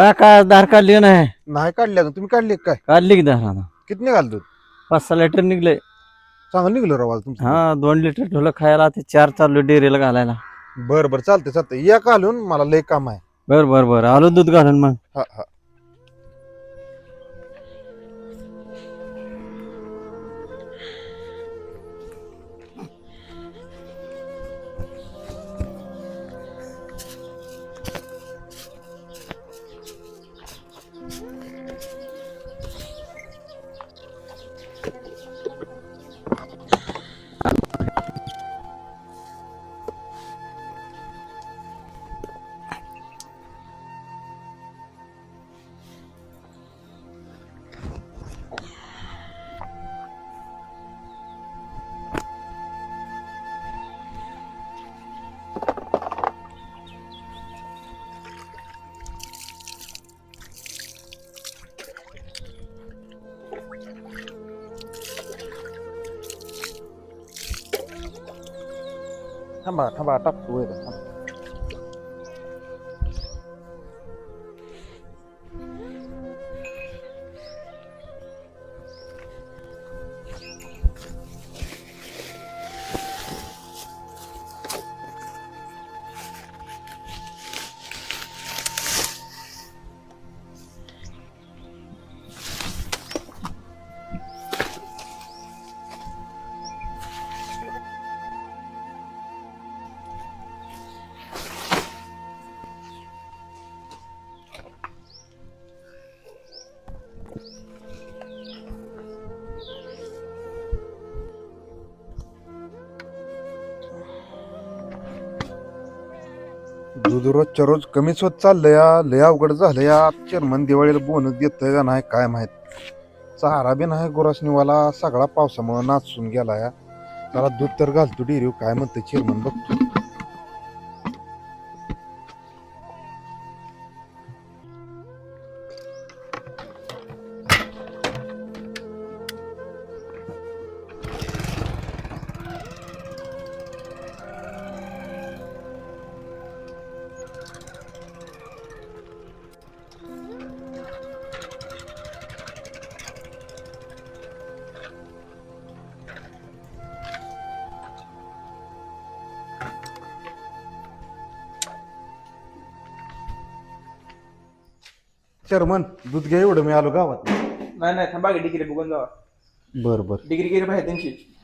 काय काय धार काढली नाही? नाही काढली अजून. तुम्ही काढली का काय? काढली की धार आता. किती दूध? पाच सहा लिटर निघले. चांगलं निघलं राव आज तुमचं हा दोन लिटर ठेवलं खायला ते चार चाललो डेअरीला घालायला. बरं बरं चालतंय चालतंय. या घालून मला लय काम आहे. बर बर बर. आलो दूध घालून मग. हा हा. थांबा थांबा टाकतो वर, थांबा. दूध रोजच्या रोज कमीच होत चाललंय या लय अवघड झालं या चेअरमन दिवाळीला बोनस देत का नाही काय माहीत. चारा बी नाही गुरासनीवाला सगळा पावसामुळे नाचून गेला या त्याला दूध तर घालतो डिरीव काय म्हणतं चेअरमन बघतो. चेअरमन दूध घ्या एवढं मी आलो गावात. नाही नाही थांबा की डिग्री बघून जावा. बर बर. डिग्री गेली पाहिजे त्यांची.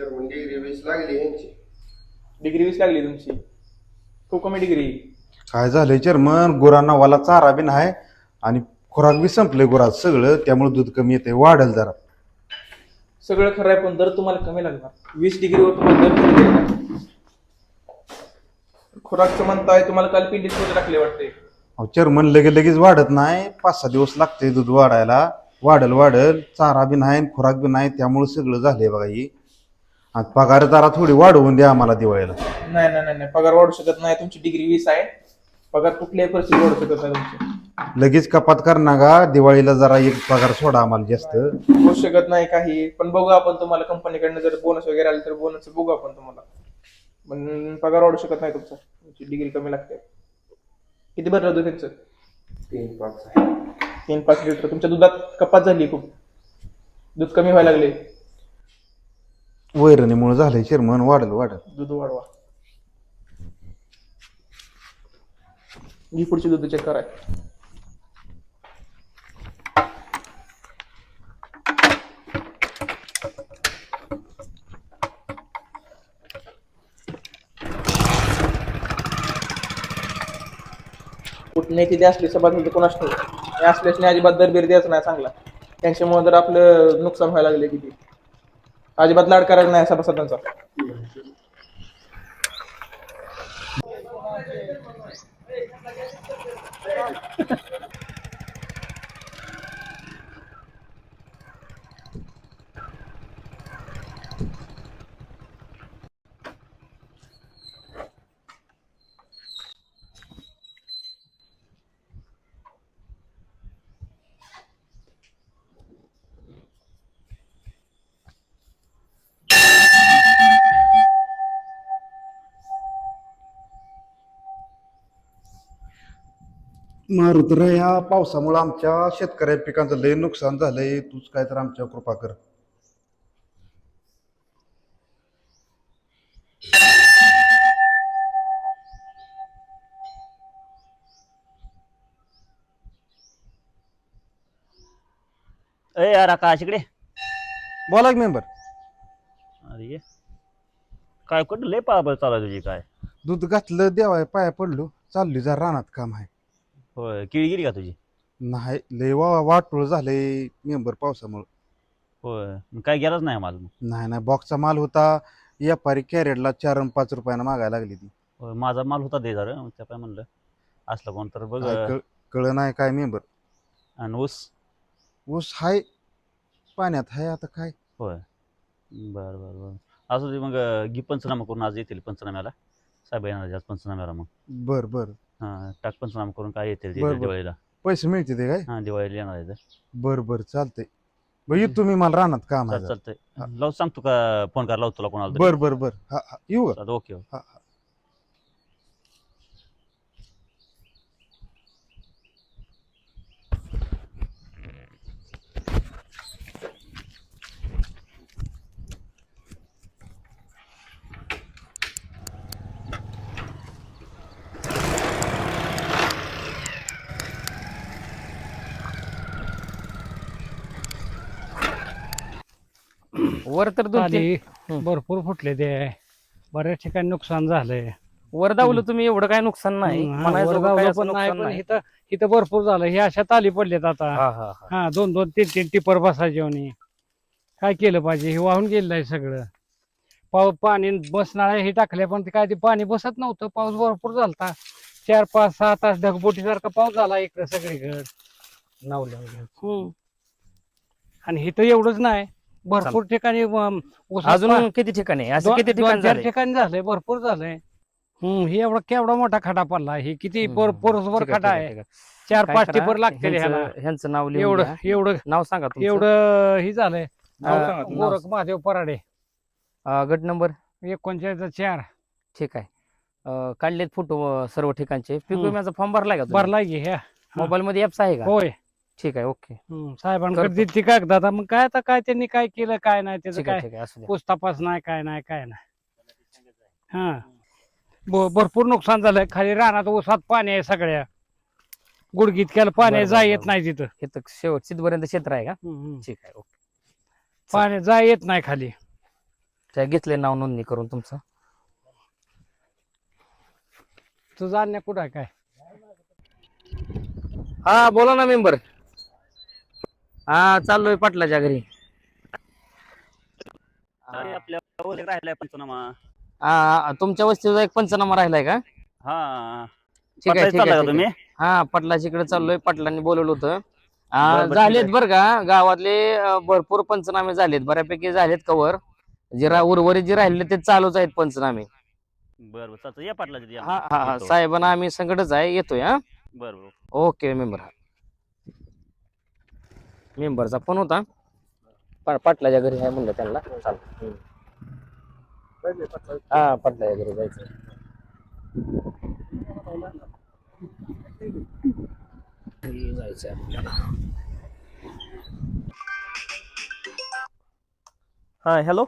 डिग्री वीस लागली यांची. डिग्री वीस लागली तुमची. खूप कमी डिग्री काय झालंय चेअरमन गुरांना वाला चारा बी नाही आणि खुराक बी संपले गुरात सगळं त्यामुळे दूध कमी येते वाढेल जरा. सगळं खरं आहे पण दर तुम्हाला कमी लागणार. वीस डिग्रीवर तुम्हाला दर कमी देणार खुराकचं म्हणताय तुम्हाला काल पिंडीत मध्ये टाकले वाटते? अहो चेअरमन लगे लगेच वाढत नाही. पाच सहा दिवस लागते दूध वाढायला. वाढल वाढल. चारा बी नाही खुराक बी नाही त्यामुळे सगळं झालंय बघा ही. आणि पगार जरा थोडी वाढवून द्या आम्हाला दिवाळीला. नाही नाही नाही नाही. पगार वाढू शकत नाही. तुमची डिग्री वीस आहे. पगार कुठल्याही परिस्थिती वाढू शकत नाही तुमची. लगेच कपात करणार का दिवाळीला जरा एक पगार सोडा आम्हाला जास्त. होऊ शकत नाही काही. पण बघू आपण तुम्हाला कंपनीकडनं जर बोनस वगैरे आले तर बोनस बघू आपण तुम्हाला. पण पगार वाढू शकत नाही तुमचा. तुमची डिग्री कमी लागते. किती भरलं दूध त्यांचं? तीन पाच आहे. तीन पाच लिटर. तुमच्या दुधात कपात झाली खूप. दूध कमी व्हायला लागले. वैरणीमुळे झालंय चिरमन वाढल वाढल. दूध वाढवा. ही पुढची दूध चेक करा कुठने असली सभा सभासद कोण असतो हे असल्यास अजिबात दरबीर द्यायचं नाही चांगला. त्यांच्यामुळे जर आपलं नुकसान व्हायला लागले किती? अजिबात लाड करत नाही असा बसा त्यांचा. मारुद्र ह्या पावसामुळे आमच्या शेतकऱ्या पिकांचं लय नुकसान झालंय. तूच काय तर आमच्या कृपा कर. अय यार आकाश इकडे बोला की मेंबर. अरे ये. काय कुठं लय पाळापळ चालू आहे तुझी काय? दूध घातलं देवाय पाया पडलो. चालली जा रानात काम आहे. होय किळी गेली का तुझी? नाही लय वा वाटोळ झालंय मेंबर पावसामुळे. होय मग काय गेलाच नाही मला मग? नाही नाही बॉक्सचा माल होता व्यापारी कॅरेटला चार पाच रुपयानं मागायला लागली ती. होय, माझा माल होता दे जरा मग त्या काय म्हणलं. असलं कोण तर बघ काय कळ- कळ नाही काय मेंबर. आणि ऊस? ऊस हाय पाण्यात हाय आता काय? होय बर बर बर. असू दे मग अं, घे पंचनामा करून आज येतील पंचनाम्याला. साहेब येणार आहेत आज पंचनाम्याला मग. बर बर. हां टाक पंचनामा करून काय येतील ते बरं, बरं. दिवाळीला पैसे मिळते ते काय हां दिवाळीला येणार आहे. बर बर चालतंय बर येतो तुम्ही मला रानात काम. चालतंय लावू सांगतो का फोन करा लावतो तुला कोणाला. बर बर बर हा हा येऊ का? ओके ओके हा हा वर तर दोन आधी. भरपूर फुटले ते. बऱ्याच ठिकाणी नुकसान झालंय. वर दावलं तुम्ही एवढं काय नुकसान नाही. हं, हा, म्हणायचं वर काही गावलं असं पण नाही नुकसान पण नाही. इथं इथं भरपूर झालं हे अशा ताली पडलेत आता. हा हा हा. हा दोन दोन तीन तीन टिपर बसायचे म्हणे काय केलं पाहिजे? हे वाहून गेलेलं आहे सगळं. पाऊ पाणी बसणाऱ्या हे टाकले पण ते काय ते पाणी बसत नव्हतं. पाऊस भरपूर झालता. चार पाच सहा तास ढगबोटी सारखा पाऊस झाला इकडे सगळीकडे. नावलं हम्म. आणि इथं एवढंच नाही. भरपूर ठिकाणी अजून किती ठिकाणी? असं किती दोन ठिकाणी चार झालंय? ठिकाणी झालंय भरपूर झालंय. हम्म हे एवढा केवढा मोठा खडा पडला? हे किती हम्म, पोर हम्म. पोरसभर ठीक आहे, खडा ठीक आहे ठीक चार काय पाच करा, टिपर लागते ह्याला. ह्यांचं नाव लिहून एवढं घ्या. एवढं नाव सांगा तुमचं. एवढं हे झालंय. नाव सांगा तुमचं. गोरख महादेव पराडे. अं, गट नंबर? एकोणचाळीस चार. ठीक आहे. अं, काढलेत फोटो सर्व ठिकाणचे. पिक हम्म. विम्याचा फॉर्म भरलाय का? भरलाय की ह्या मोबाईल मध्ये ऍप्स आहे का? होय. ठीक आहे ओके. हम्म, साहेबांकडे करतो. दिली कागद आता मग काय आता काय त्यांनी काय केलं काय नाही त्याचं ठीक आहे काय ठीक आहे असू द्या. पूछ तपास नाही काय नाही काय नाही. हा. भरपूर नुकसान झालंय खाली रानात ऊसात पाणी आहे सगळ्या. गुडगीत केलं पाणी बरं, जाय बरं, येत बरं. नाही तिथं. हे तर शेवट तिथपर्यंत क्षेत्र आहे का? हम्म, हम्म. ठीक आहे ओके. पाणी जाय येत नाही खाली. त्या घेतले नाव नोंदणी करून तुमचं. तुझं अन्य कुठं आहे काय? हा बोला ना मेंबर. हा चाललोय पाटलाच्या घरी. अरे आपल्या राहिलाय पंचनामा. हा तुमच्या वस्तीचा एक पंचनामा राहिलाय का? हा. ठीक आहे ठीक चालला आहे का ठीक तुम्ही? आहे. हा पाटलाच्या इकडे चाललोय. पाटलांनी बोलवलं होतं. आ, बरं, झालेत. बर का? गावातले अ, भरपूर पंचनामे झालेत. बऱ्यापैकी झालेत कवर जे रा- उर्वरित जे राहिले ते चालूच आहेत पंचनामे. बरं बरं. चालतं या पाटला तिथे हा हा हा. साहेबांना आम्ही संकटच आहे. येतोय हा. बरं बरं. Okay member. मेंबरचा फोन होता. पा- पाटलाच्या घरी आहे म्हणलं त्यांना. चाल. हा पाटलाच्या घरी जायचं. जायचं आपल्याला. हा हॅलो.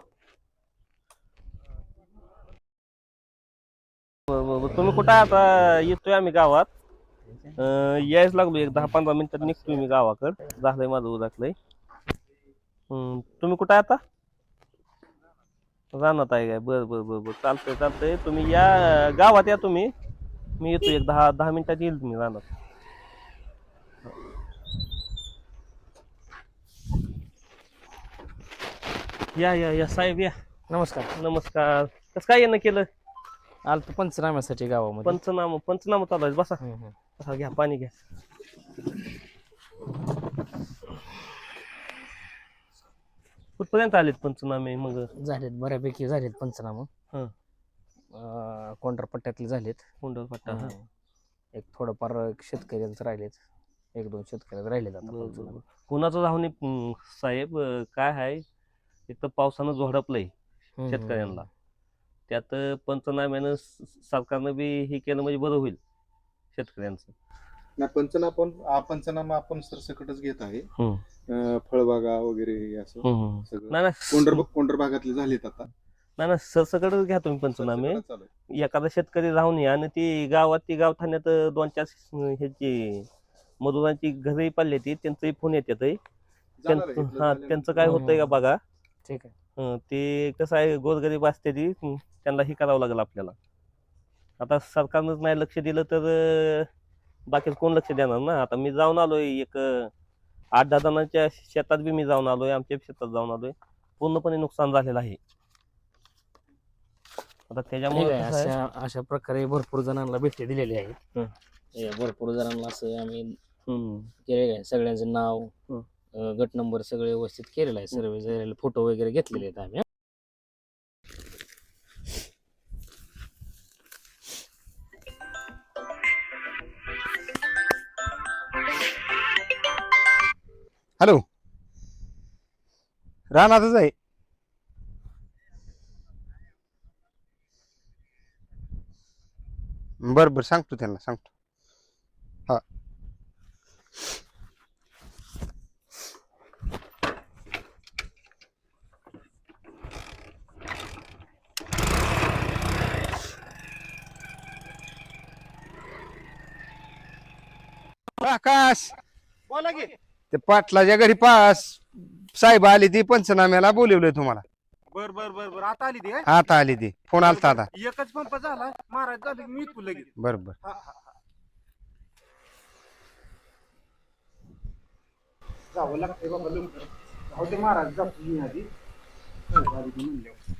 तुम्ही कुठं आता येतोय आम्ही गावात? यायच लागलो एक दहा पंधरा मिनिटात निघतोय मी गावाकड. झालंय माझं उदाकलंय हम्म, तुम्ही कुठं आहे आता? रानात आहे काय? बर बर बर बर. चालतंय चालतंय. तुम्ही या गावात या तुम्ही. मी येतो एक दहा दहा मिनिटात येईल तुम्ही रानात. या या या साहेब या. नमस्कार. नमस्कार. कसं काय येणं केलं? आलो तो पंचनाम्यासाठी गावामध्ये. पंचनामा पंचनामा चालू आहे. बसा. हा घ्या पाणी घ्या. कुठपर्यंत आलेत पंचनामे मग? झालेत बऱ्यापैकी झालेत पंचनामा. हं. अं, कोंढरपट्ट्यातले झालेत. हा. हं. एक थोडंफार एक शेतकऱ्यांचं राहिलेत. एक दोन शेतकऱ्यांचं राहिलेत आता बरं, पंचनामे. बरं. कुणाचं राहून साहेब अं, काय आहे एक तर पावसानं झोडपलंय शेतकऱ्यांना. त्यात पंचनाम्यानं स- सरकारनं बी हे केलं म्हणजे बरं होईल. शेतकऱ्यांचं. नाही पंचनामा आपण हा पंचनामा आपण सरसकटच घेत आहे. हम्म. अं, फळबागा वगैरे हे असं सगळं. नाही नाही कोंडर कोंडर भागातले झालेत आता. नाही नाही सरसकटच घ्या तुम्ही पंचनामे. सरसकटच चालू आहे. एखादा शेतकरी राहून या आणि ती गावात ती गावठाण्यात दोन चार ह्याची मजुरांची घरही पाडली ती त्यांचंही फोन येतात जाणार आहे, त्यांचं इथलं हा. त्यांचं काय होतंय का बघा? ठीक आहे. हं, ते कसं आहे गोरगरीब असते ती हं, त्यांना हे करावं लागेल आपल्याला. आता सरकारनंच नाही लक्ष दिलं तर अं, बाकीचं कोण लक्ष देणार ना? आता मी जाऊन आलोय एक आठ दहा जणांच्या शेतात बी मी जाऊन आलोय आमच्या शेतात जाऊन आलोय. पूर्णपणे नुकसान झालेलं आहे. आता त्याच्यामुळे आहे कसं आहे, अशा अशा प्रकारे भरपूर जणांना भेटी दिलेली आहेत. हं. हे भरपूर जणांना असं आम्ही केलेलं आहे. सगळ्यांचं नाव हं. अं, गट नंबर सगळे व्यवस्थित केलेलं आहे. सर्वे झालेले फोटो वगैरे घेतलेले आहेत आम्ही. हॅलो रानातच आहे बरं बरं सांगतो त्यांना सांगतो हा आकाश बोला की ते पाटलाच्या घरी पास साहेब आली ती पंचनाम्याला बोलवलंय तुम्हाला. बर बर बर बर. आता आली ती? आता आली ती. फोन आलता आता. एकच पंप झाला महाराज झाले मी तू लगेच. बर बर. हा, हा, हा. जावं लागतंय बाबा लवकर. जाऊ दे महाराज जातो मी आधी. हो, ती म्हणल्यावर.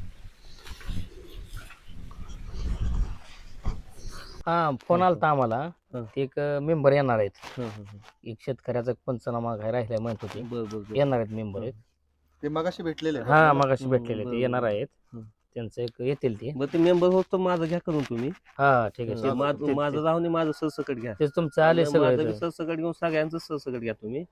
हा फोन आलता आम्हाला. हं. ते एक मेंबर येणार आहेत. एक शेतकऱ्याचा पंचनामा काय राहिलाय म्हणत होते. बरं बरं बरं. येणार आहेत मेंबर एक ते मगाशी भेटलेले आहेत. हा. मगाशी भेटलेले ते येणार. आहेत. त्यांचं एक येतील ते. ते मेंबर होतो माझं घ्या करून तुम्ही. हा ठीक आहे. ते. माझं ते- माझं राहून माझं सरसकट घ्या. तेच तुमचं आले माझं बी सगळे सरसकट घेऊन सगळ्यांचं सरसकट घ्या तुम्ही.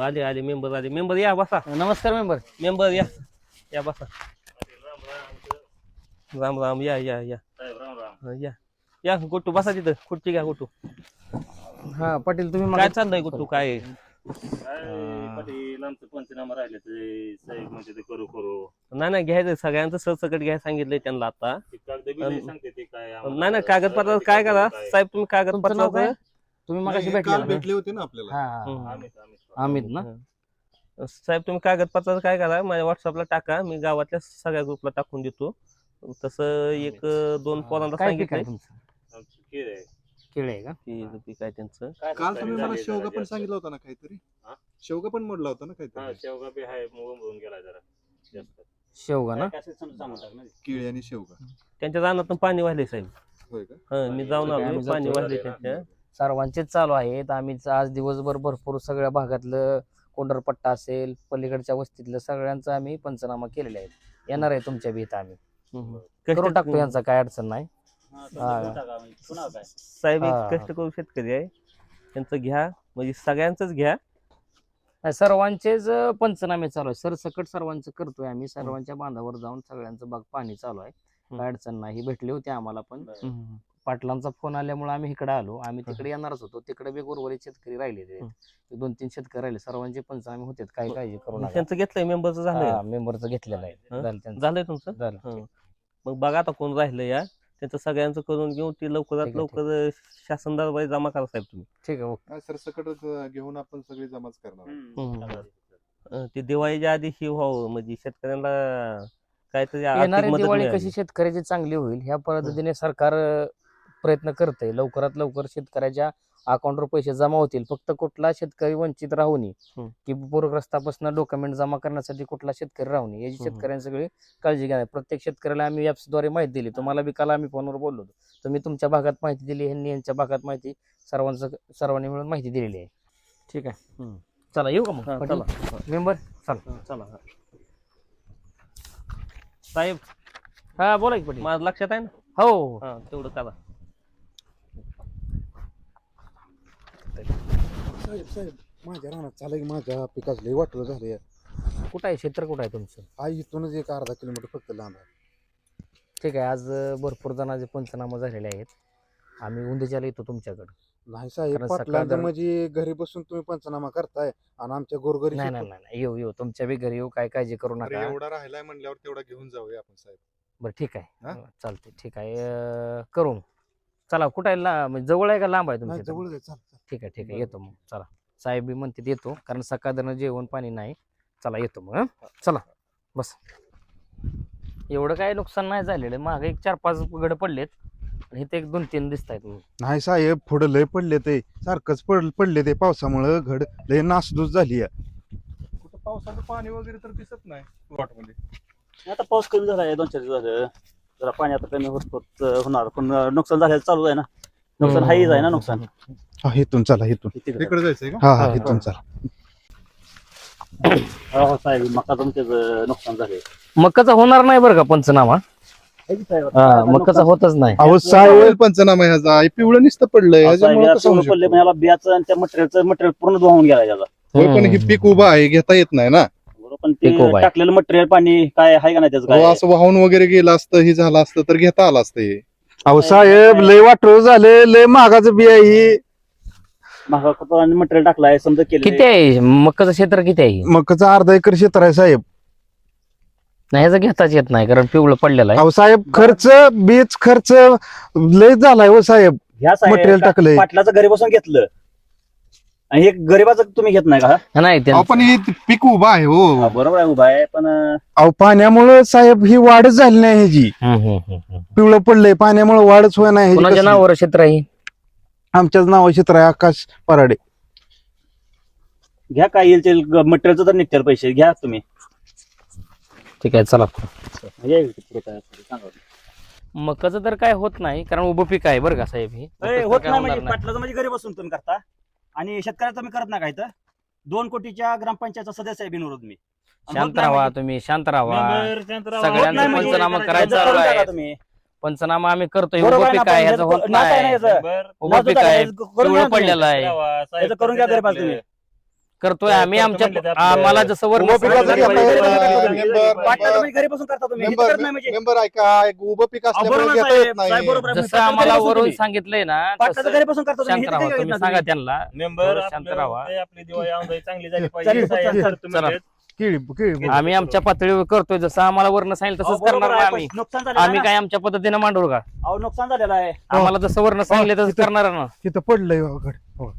आले आले. मेंबर आले. मेंबर या बसा. नमस्कार मेंबर. मेंबर या. या बसा. राम राम या या या. हं, या. या गोटू बसा तिथं. खुर्ची घ्या गोटू हा पाटील तुम्ही काय चाललंय गोटू काय? पाटील आमचं पंचनामा राहिले ते साहेब म्हणजे ते करू करू. नाही नाही घ्यायचं सगळ्यांचं सरसकट घ्यायला सांगितलंय त्यांना आता. ते कागद बी नाही सांगते ते काय आम्हाला नाही नाही कागदपत्र काय करा. साहेब तुम्ही तुमचं नाव काय? कागदपत्र तुम्ही नाही, हे भेटले काल ना? भेटले होते ना आपल्याला. हा, हा. हं. आम्हीच आम्हीच. अमित ना? साहेब तुम्ही कागदपत्राचं काय करा माझ्या व्हॉट्सअपला टाका मी गावातल्या सगळ्या ग्रुपला टाकून देतो. तसं एक दोन पोरांना काय पीक सांगितलंय. आहे तुमचं? आमचं केळ आहे. केळे आहे का? की पीक आहे त्यांचं. काल तुम्ही मला झाले शेवगा जरा पण जास्त. सांगितलं होता ना काहीतरी? हा? शेवगा पण मोडला होता ना हा काहीतरी शेवगा बी आहे गेला जरा जास्त. शेवगा ना. केळी आणि शेवगा. त्यांच्या रानातून पाणी वाहिले साहेब. होय का? हं मी जाऊन ठीक आहे, आलो आम्ही पाणी जातो. वाहिले त्यांच्या. सर्वांचेच चालू आहेत. आम्ही आज दिवसभर भरपूर सगळ्या भागातलं कोंडरपट्टा असेल पलीकडच्या वस्तीतलं सगळ्यांचं आम्ही पंचनामा केलेले आहेत. येणार आहे तुमच्या बी इथं आम्ही. करून टाकतो यांचा काय अडचण नाही. साहेब. एक कष्ट करू शेतकरी आहे. त्यांचं घ्या म्हणजे सगळ्यांचंच घ्या. सर्वांचेच पंचनामे चालू आहे सरसकट सर्वांचं करतोय आम्ही. सर्वांच्या बांधावर जाऊन सगळ्यांचं बाग पाणी चालू आहे. काय अडचण नाही. भेटली होती आम्हाला पण. हं. पाटलांचा फोन आल्यामुळे आम्ही इकडे आलो. आम्ही तिकडे येणारच होतो. तिकडे बी उर्वरित शेतकरी राहिले ते. दोन तीन शेतकरी राहिले. सर्वांचे पंचनामे होते काय काळजी करू नका. त्यांचं घेतलंय मेंबरचं झालंय मेंबरचं घेतलेलं आहे. हं? झालं त्यांचं. झालंय तुमचं? झालं. मग बघा आता कोण राहिलं या त्यांचं सगळ्यांचं करून घेऊन ती लवकरात लवकर शासन दरबारी जमा करा साहेब तुम्ही. ठीक आहे सरसकटच अं, घेऊन आपण सगळे जमाच करणार ते दिवाळीच्या आधी ही व्हावं. म्हणजे शेतकऱ्यांना काहीतरी. कशी शेतकऱ्याची चांगली होईल ह्या पद्धतीने सरकार प्रयत्न करतंय. लवकरात लवकर शेतकऱ्याच्या अकाउंटवर पैसे जमा होतील. फक्त कुठला शेतकरी वंचित राहू नये. की पूरग्रस्तापासून डॉक्युमेंट जमा करण्यासाठी कुठला शेतकरी राहू नये. याची. शेतकऱ्यांनी सगळी काळजी घ्या. प्रत्येक शेतकऱ्याला आम्ही ॲप्सद्वारे माहिती दिली. तुम्हाला बी काल आम्ही फोनवर बोललो होतो. तुम्ही तुमच्या भागात माहिती दिली. ह्यांनी यांच्या भागात माहिती सर्वांचं सर्वांनी मिळून माहिती दिलेली आहे. ठीक आहे. चला येऊ का मग? चला. मेंबर चला. चला. साहेब. हा बोला की माझं लक्षात आहे ना? हो. तेवढं करा साहेब साहेब माझ्या रानात चालय माझ्या पिकाच लय वाटलं झालं कुठं आहे? क्षेत्र कुठं आहे तुमचं? हा इथूनच एक अर्धा किलोमीटर फक्त लांब आहे. ठीक आहे आज अं, भरपूर जणांचे पंचनामा झालेले आहेत. आम्ही उंदेच्याला येतो तुमच्याकडे. नाही साहेब कारण पाटलांचं सकाळ- म्हणजे घरी बसून तुम्ही पंचनामा करताय आणि आमच्या गोरगरी नाही नाही नाही नाही, येऊ येऊ. तुमच्या बी घरी येऊ काय काळजी करू नका. एवढा राहिलाय म्हणल्यावर तेवढा घेऊन जाऊया आपण साहेब. बरं ठीक आहे. हा? अं, चालते ठीक आहे. अं, करू चला कुठं आहे ला- म्हणजे जवळ आहे का लांब आहे नाही तुमच्या जवळ जाय चाल चाल. ठीक आहे ठीक आहे. येतो मग चला. साहेब बी म्हणते येतो कारण सकाळ जेवण पाणी नाही. चला येतो मग हं? चला बस. एवढं काय नुकसान नाही झालेलं. माग एक चार पाच गड पडलेत. आणि इथे एक दोन तीन दिसत आहेत नाही साहेब पुढं लय पडले ते. सारखंच पड पडले ते पावसामुळं. घड लय नासधूस झाली आहे. कुठं पावसाचं पाणी वगैरे तर दिसत नाही आता पाऊस कमी झाला आहे दोन चार दिवस झालं. जरा पाणी आता कमी होत होत होणार. पण नुकसान झालेलं चालू आहे ना. नुकसान हाईच आहे ना नुकसान. हा इथून चला इथून तिकडे. तिकडे जायचंय का? हा हा हा, इथून चला. हो हो, साहेब मकाचं त्याचं नुकसान झाले मकाचा होणार नाही बरं का पंचनामा? हा, मकाचा होतच नाही. अहो पंचनामा ह्याचा पिवळं नुसतं पडलंय. ह्याच्यामुळे कसं होऊ पडले? मला बियाचं आणि त्या मटेरियलचं मटेरियल पूर्ण धुवावून गेला त्याचा होय, पण हे पीक उभं आहे घेता येत नाही ना. बरोबर पण ते आहे. टाकलेलं मटेरियल पाणी काय आहे का नाही त्याचं अहो, काय असं वाहून वगैरे गेलं असतं हे झालं असतं तर घेता आलं असतं हे. अहो साहेब लय वाटू झाले लय महागाचं बिया ही. महाग खत आणि मटेरियल टाकलं आहे समजा केलं किती आहे? मकाचं क्षेत्र किती आहे? मकाचं अर्धा एकर क्षेत्र आहे साहेब. नाही ह्याचं घेताच येत नाही कारण पिवळं पडलेलं आहे. अहो साहेब खर्च बीज खर्च लय झालाय हो साहेब. ह्या साहेब मटेरियल टाकलंय. पाटलाचं घरी बसून घेतलं. आणि हे गरीबाचं तुम्ही घेत नाही का हा, नाही अहो, त्यांचं- पण हे पीक उभं आहे हा, हो बरोबर आहे उभा आहे पण अं, अहो पाण्यामुळं साहेब ही वाढच झाली नाही ह्याची. हम्म, हम्म, हम्म, हम्म. पिवळं पडलंय पाण्यामुळे वाढच होय नाही ह्याची कुणाच्या कसली. नावावर क्षेत्र आहे? आमच्याच नाव क्षेत्र आहे आकाश पराडे. घ्या काय येईल ते मटेरियलचं तर निघतील पैसे घ्या तुम्ही. ठीक आहे चला. पुढे काय असेल ते सांगा. मकाचं तर काय होत नाही कारण उभं पीक आहे बरं का साहेब हे. ए, होत नाही म्हणजे पाटलाचं म्हणजे घरी बसून तुम्ही करता. आणि शेतकऱ्याचं तुम्ही करत नाही का इथं दोन कोटीच्या ग्रामपंचायतचा सदस्य आहे बिनविरोध मी आणि होत शांत नाही राहा म्हणजे- तुम्ही शांत राहा होत सगळ्यांचं नाही म्हणजे पंचनामा करायचं. करायचं करून चालू टाका आहे. तुम्ही. पंचनामा आम्ही करतोय बरोबर उभं आहे ना, पीक आहे पण ह्याचं ह्याचं होत आहे ना नाही. उभं पीक आहे, करून पिवळं घ्या तुम्ही. पडलेलं आहे करून घ्या तुम्ही करतोय आम्ही आमच्या आम्हाला जसं वर्ण उभं. मेंबर- म्हणजे मेंबर ऐका उभं पीक. जसं आम्हाला वरून. सांगितलंय ना शांत राहा तुम्ही सांगा त्यांना. थोडं शांत राहा. आपली दिवाळी चांगली झाली आम्ही आमच्या पातळीवर करतोय जसं आम्हाला वर्ण सांगितलं अहो, तसंच करणार आम्ही. आम्ही. काय आमच्या पद्धतीने मांडू का अहो नुकसान झालेलं आहे. आम्हाला जसं वर्ण सांगितलं तसं तिथं- करणार ना. तिथं पडलंय हो, हो.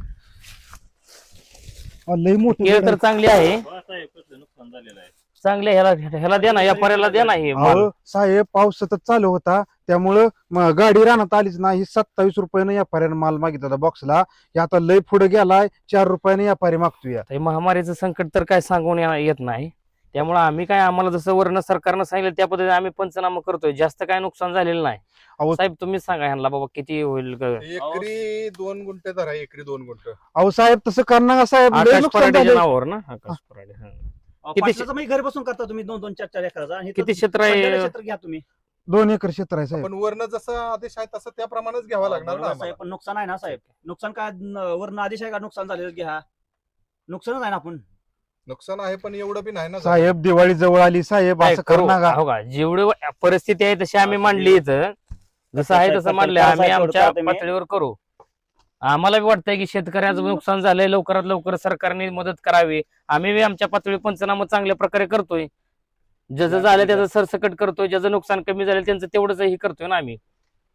लय मोठं केळ तर आहे. चांगली आहे. नुकसान झालेलं आहे. चांगले ह्याला ह्याला द्या ना व्यापाऱ्याला द्या ना हे माल. अहो साहेब पाऊस सतत चालू होता. त्यामुळं म- गाडी रानात आलीच नाही. सत्तावीस रुपयानं व्यापाऱ्यानं माल मागितला होता बॉक्सला हे आता लय पुढे गेलाय. चार रुपयाने व्यापारी मागतोय. हे महामारीचं संकट तर काय सांगून येणार- येत नाही. त्यामुळे आम्ही काय आम्हाला जसं वर्ण सरकारनं सांगितलं त्या पद्धतीने आम्ही पंचनामा करतोय. जास्त काय नुकसान झालेलं नाही. अहो- साहेब तुम्हीच सांगा ह्यांना बाबा किती होईल एकरी दोन गुंठे धरा एकरी दोन गुंठ. अहो साहेब तसं करणार का साहेब? लय आकाश नुकसान पराडेच्या झालंय. नावावर ना आकाश हा. किती पाटलाचं म्हणजे घरी बसून करता तुम्ही दोन दोन चार चार एकराचा आणि किती क्षेत्र आहे? क्षेत्र घ्या तुम्ही. दोन एकर क्षेत्र आहे साहेब. पण वर्ण जसं आदेश आहे तसं त्याप्रमाणेच घ्यावा लागणार ना बरोबर आम्हाला. साहेब पण नुकसान आहे ना साहेब. नुकसान काय न- वरनं आदेश आहे का नुकसान झालेलं घ्या. नुकसानच आहे ना आपण. नुकसान आहे पण एवढं बी नाही ना साहेब दिवाळी जवळ आली साहेब असं करू हो का? जेवढे व- परिस्थिती आहे तशी आम्ही मांडली इथं. जसं आहे साहेब, तसं मांडले आम्ही आमच्या पातळीवर करू. आम्हाला बी वाटतंय की शेतकऱ्याचं नुकसान झालंय लवकरात लवकर सरकारने मदत करावी. आम्ही बी आमच्या पातळी पंचनामा चांगल्या प्रकारे करतोय. ज्याचं झालं त्याचं सरसकट करतोय. ज्याचं नुकसान कमी झालं त्यांचं तेवढंच हे करतोय ना आम्ही.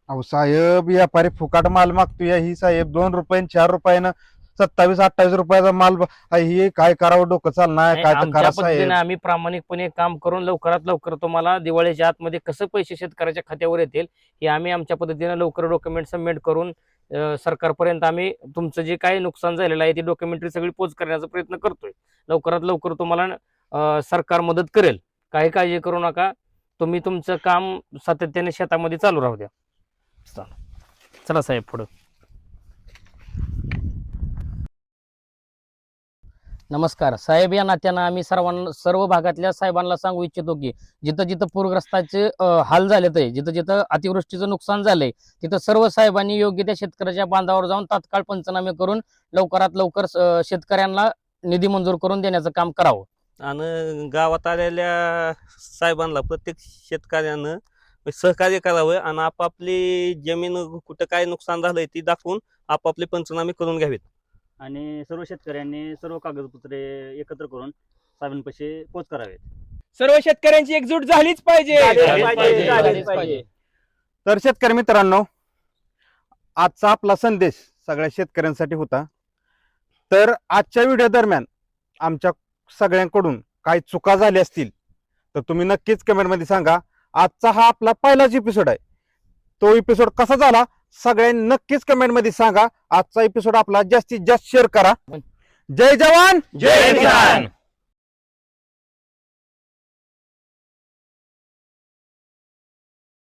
अहो साहेब व्यापारी फुकाट माल मागतोय. ही साहेब दोन रुपयाने चार रुपयानं सत्तावीस अठ्ठावीस रुपयाचा माल ब- ही काय करावं डोकं चालणार नाही, काय तर आमच्या करा पद्धतीने साहेब आम्ही प्रामाणिकपणे काम करून लवकरात लवकर तुम्हाला दिवाळीच्या आतमध्ये कसं पैसे शेतकऱ्याच्या खात्यावर येतील हे आम्ही आमच्या पद्धतीने लवकर डॉक्युमेंट सबमिट करून अं, सरकारपर्यंत आम्ही तुमचं जे काही नुकसान झालेलं आहे ती डॉक्युमेंटरी सगळी पोच करण्याचा प्रयत्न करतोय. लवकरात लवकर तुम्हाला अं, सरकार मदत करेल. काही काळजी करू नका. तुम्ही तुमचं काम सातत्याने शेतामध्ये चालू राहू द्या. चला साहेब पुढं. नमस्कार. साहेब या नात्यानं आम्ही सर्वांना सर्व भागातल्या साहेबांना सांगू इच्छितो की जिथं जिथं पूरग्रस्ताचे हाल झालेत आहे जिथं जिथं अतिवृष्टीचं नुकसान झालंय तिथं सर्व साहेबांनी योग्य त्या शेतकऱ्याच्या बांधावर जाऊन तात्काळ पंचनामे करून लवकरात लवकर शेतकऱ्यांना निधी मंजूर करून देण्याचं काम करावं. आणि गावात आलेल्या साहेबांना प्रत्येक शेतकऱ्यानं सहकार्य करावं आणि आपापली जमीन कुठं काय नुकसान झालंय ती दाखवून आपापले पंचनामे करून घ्यावेत. आणि सर्व शेतकऱ्यांनी सर्व कागदपत्रे एकत्र करून साहेबांपाशी पोच करावेत. सर्व शेतकऱ्यांची एकजूट झालीच पाहिजे. झालीच पाहिजे. तर शेतकरी मित्रांनो आजचा आपला संदेश सगळ्या शेतकऱ्यांसाठी होता. तर आजच्या व्हिडिओ दरम्यान आमच्या सगळ्यांकडून काही चुका झाल्या असतील तर तुम्ही नक्कीच कमेंटमध्ये सांगा. आजचा हा आपला पहिलाच एपिसोड आहे. तो एपिसोड कसा झाला? सगळ्यांनी नक्कीच कमेंटमध्ये सांगा. आजचा एपिसोड आपला जास्तीत जास्त शेअर करा. जय जवान! जय किसान.